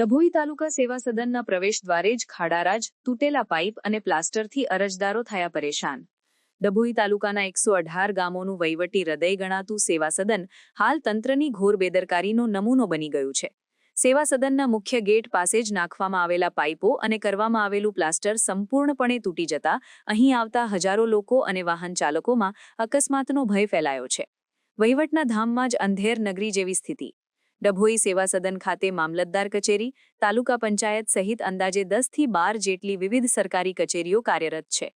ડભોઈ તાલુકા સેવા સદનના પ્રવેશ દ્વારે જ ખાડારાજ, તૂટેલા પાઇપ અને પ્લાસ્ટરથી અરજદારો થયા પરેશાન. ડભોઈ તાલુકાના એકસો અઢાર ગામોનું વહીવટી હૃદય ગણાતું સેવા સદન હાલ તંત્રની ઘોર બેદરકારીનો નમૂનો બની ગયું છે. સેવા સદનના મુખ્ય ગેટ પાસે જ નાખવામાં આવેલા પાઇપો અને કરવામાં આવેલું પ્લાસ્ટર સંપૂર્ણપણે તૂટી જતા અહીં આવતા હજારો લોકો અને વાહન ચાલકોમાં અકસ્માતનો ભય ફેલાયો છે. વહીવટના ધામમાં જ અંધેર નગરી જેવી સ્થિતિ. ડભોઈ સેવા સદન ખાતે મામલતદાર કચેરી, તાલુકા પંચાયત સહિત અંદાજે દસથી બાર જેટલી વિવિધ સરકારી કચેરીઓ કાર્યરત છે.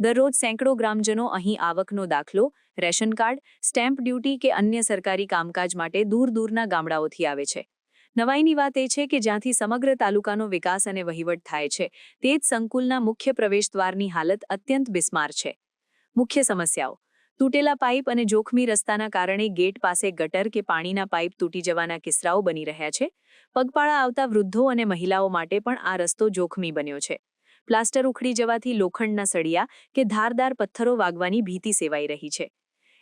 દરરોજ સેંકડો ગ્રામજનો અહીં આવકનો દાખલો, રેશન કાર્ડ, સ્ટેમ્પ ડ્યુટી કે અન્ય સરકારી કામકાજ માટે દૂર દૂરના ગામડાઓથી આવે છે. નવાઈની વાત એ છે કે જ્યાંથી સમગ્ર તાલુકાનો વિકાસ અને વહીવટ થાય છે, તે જ સંકુલના મુખ્ય પ્રવેશદ્વારની હાલત અત્યંત બિસ્માર છે. મુખ્ય સમસ્યાઓ. તૂટેલા પાઇપ અને જોખમી રસ્તાના કારણે ગેટ પાસે ગટર કે પાણીના પાઇપ તૂટી જવાના કિસ્સાઓ બની રહ્યા છે. પગપાળા આવતા વૃદ્ધો અને મહિલાઓ માટે પણ આ રસ્તો જોખમી બન્યો છે. પ્લાસ્ટર ઉખડી જવાથી લોખંડના સળિયા કે ધારદાર પથ્થરો વાગવાની ભીતિ સેવાઈ રહી છે.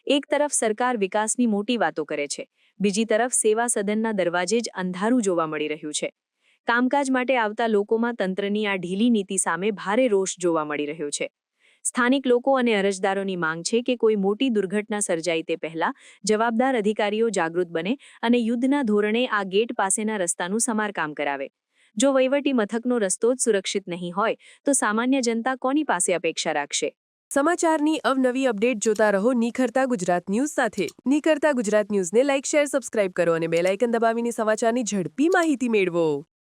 એક તરફ સરકાર વિકાસની મોટી વાતો કરે છે, બીજી તરફ સેવા સદનના દરવાજે જ અંધારું જોવા મળી રહ્યું છે. કામકાજ માટે આવતા લોકોમાં તંત્રની આ ઢીલી નીતિ સામે ભારે રોષ જોવા મળી રહ્યો છે. સ્થાનિક લોકો અને અરજદારોની માંગ છે કે કોઈ મોટી દુર્ઘટના સર્જાય તે પહેલા જવાબદાર અધિકારીઓ જાગૃત બને અને યુદ્ધના ધોરણે આ ગેટ પાસેના રસ્તાનું સમારકામ કરાવે. જો વહીવટી મથકનો રસ્તો જ સુરક્ષિત નહીં હોય, તો સામાન્ય જનતા કોની પાસે અપેક્ષા રાખશે? સમાચારની અવનવી અપડેટ જોતા રહો નિખરતા ગુજરાત ન્યૂઝ સાથે. નિખરતા ગુજરાત ન્યૂઝને લાઇક, શેર, સબસ્ક્રાઇબ કરો અને બેલાઇકન દબાવીને સમાચારની ઝડપી માહિતી મેળવો.